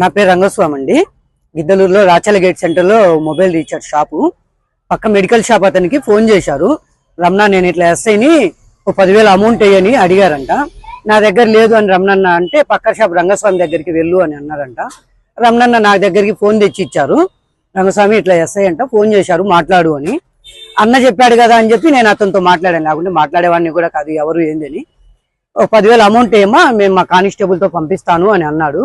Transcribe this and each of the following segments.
నా పేరు రంగస్వామి అండి. గిద్దలూరులో రాచల గేట్ సెంటర్లో మొబైల్ రీఛార్జ్ షాపు పక్క మెడికల్ షాప్ అతనికి ఫోన్ చేశారు. రమణ నేను ఇట్లా ఎస్ఐని ఓ పదివేల అమౌంట్ వేయని అడిగారంట. నా దగ్గర లేదు అని రమణన్న అంటే పక్క షాప్ రంగస్వామి దగ్గరికి వెళ్ళు అని అన్నారంట. రమణన్న నా దగ్గరికి ఫోన్ తెచ్చి ఇచ్చారు. రంగస్వామి ఇట్లా ఎస్ఐ అంట ఫోన్ చేశారు మాట్లాడు అని. అన్న చెప్పాడు కదా అని చెప్పి నేను అతనితో మాట్లాడాను. లేకుంటే మాట్లాడేవాడిని కూడా కాదు ఎవరు ఏందని ఒక పదివేల అమౌంట్ ఏమో మేము మా కానిస్టేబుల్తో పంపిస్తాను అని అన్నాడు.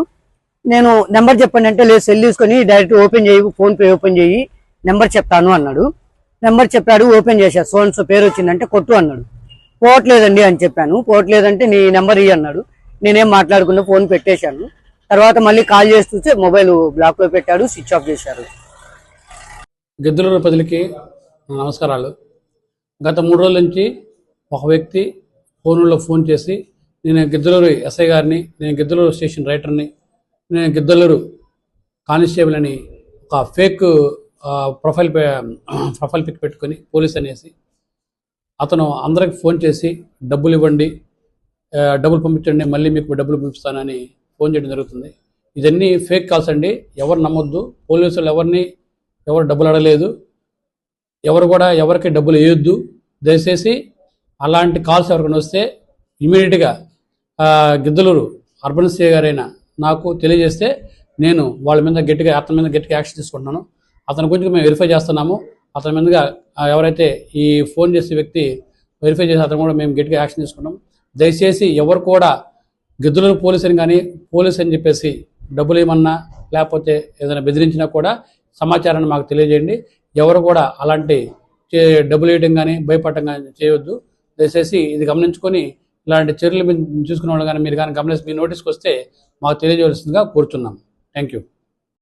నేను నెంబర్ చెప్పండి అంటే లేదు సెల్ తీసుకొని డైరెక్ట్ ఓపెన్ చేయి ఫోన్ పే ఓపెన్ చేయి నెంబర్ చెప్తాను అన్నాడు. నెంబర్ చెప్పాడు ఓపెన్ చేశాడు సోన్స్ పేరు వచ్చిందంటే కొట్టు అన్నాడు. పోవట్లేదండి అని చెప్పాను. పోవట్లేదంటే నీ నెంబర్ ఇయ్యి అన్నాడు. నేనేం మాట్లాడుకున్నా ఫోన్ పెట్టేశాను. తర్వాత మళ్ళీ కాల్ చేసి చూస్తే మొబైల్ బ్లాక్లో పెట్టాడు స్విచ్ ఆఫ్ చేశారు గిద్దలూరు ప్రజలకి నమస్కారాలు. గత మూడు రోజుల నుంచి ఒక వ్యక్తి ఫోన్లో ఫోన్ చేసి నేను గిద్దలూరు ఎస్ఐ గారిని నేను గిద్దలూరు స్టేషన్ రైటర్ని నేను గిద్దలూరు కానిస్టేబుల్ అని ఒక ఫేక్ ప్రొఫైల్ ప్రొఫైల్ పిక్ పెట్టుకొని పోలీస్ అనేసి అతను అందరికి ఫోన్ చేసి డబ్బులు ఇవ్వండి డబ్బులు పంపించండి మళ్ళీ మీకు డబ్బులు పంపిస్తానని ఫోన్ చేయడం జరుగుతుంది. ఇదన్నీ ఫేక్ కాల్స్ అండి. ఎవరు నమ్మొద్దు. పోలీసులు ఎవరిని ఎవరు డబ్బులు అడగలేదు. ఎవరు కూడా ఎవరికి డబ్బులు వేయొద్దు దయచేసి అలాంటి కాల్స్ ఎవరికైనా వస్తే ఇమీడియట్గా గిద్దలూరు అర్బన్ సిఐ గారైన నాకు తెలియజేస్తే నేను వాళ్ళ మీద గట్టిగా అతని మీద గట్టిగా యాక్షన్ తీసుకుంటున్నాను. అతని గురించి మేము వెరిఫై చేస్తున్నాము. అతని మీదుగా ఎవరైతే ఈ ఫోన్ చేసే వ్యక్తి వెరిఫై చేసి అతను కూడా మేము గట్టిగా యాక్షన్ తీసుకున్నాం దయచేసి ఎవరు కూడా గిద్దలూరు పోలీస్ అని కానీ పోలీస్ అని చెప్పేసి డబ్బులు ఏమన్నా లేకపోతే ఏదైనా బెదిరించినా కూడా సమాచారాన్ని మాకు తెలియజేయండి. ఎవరు కూడా అలాంటి చే- డబ్బులు వేయడం కానీ భయపడటం కానీ చేయొద్దు. దయచేసి ఇది గమనించుకొని ఇలాంటి చర్యలు మీరు చూసుకునే వాళ్ళు కానీ మీరు కానీ గమనించి మీ నోటీస్కి వస్తే మాకు తెలియజేయాల్సిందిగా కూర్చున్నాం. Thank you